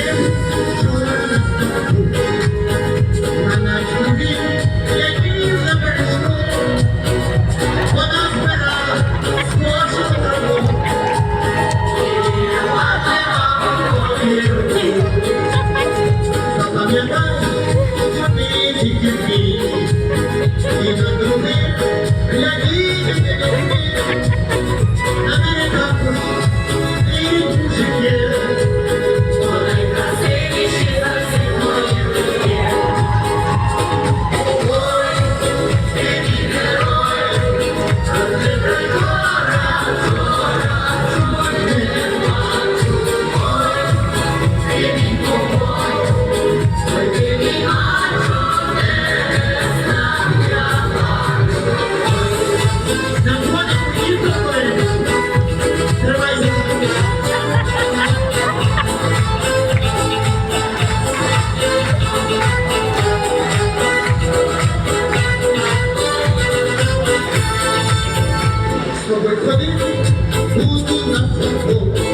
Thank you. Oh,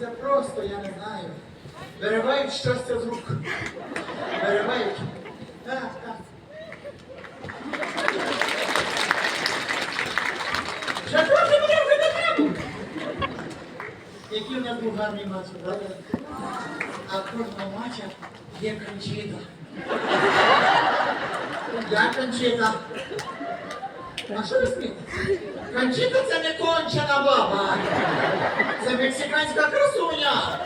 це просто, я не знаю. Виривають щастя з рук. Виривають. Який в нас був гарний матч, правда? А кожного матча є кончита. Я кончита. А що ви смієтесь? Кончита це не кончена баба. Це мексиканська красуня.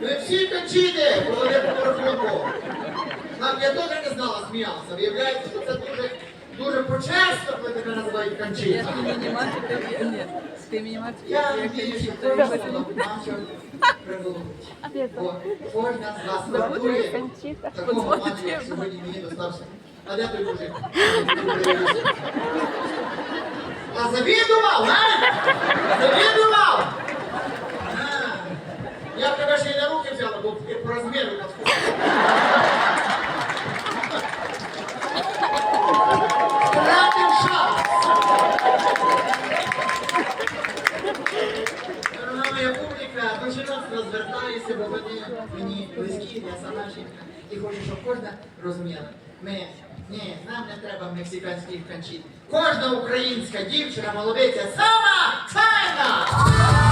Ви всі кончити, Володимир по рахунку. Так, я теж не знала, сміявся. Виявляється, що це дуже, дуже почесно, коли тебе називають кончита. Ти мені кожна з вас вартує такого матчу, як сьогодні мені достався. А де той мужик? А завідував, а? Завідував! Я тебе ще й на руки взяла, бо по розміру підходить. Розвертаюся, бо вони мені близькі, я сама жінка. І хочу, щоб кожна розуміла. Ми, ні, нам не треба мексиканських кончит. Кожна українська дівчина, молодиця, сама, сама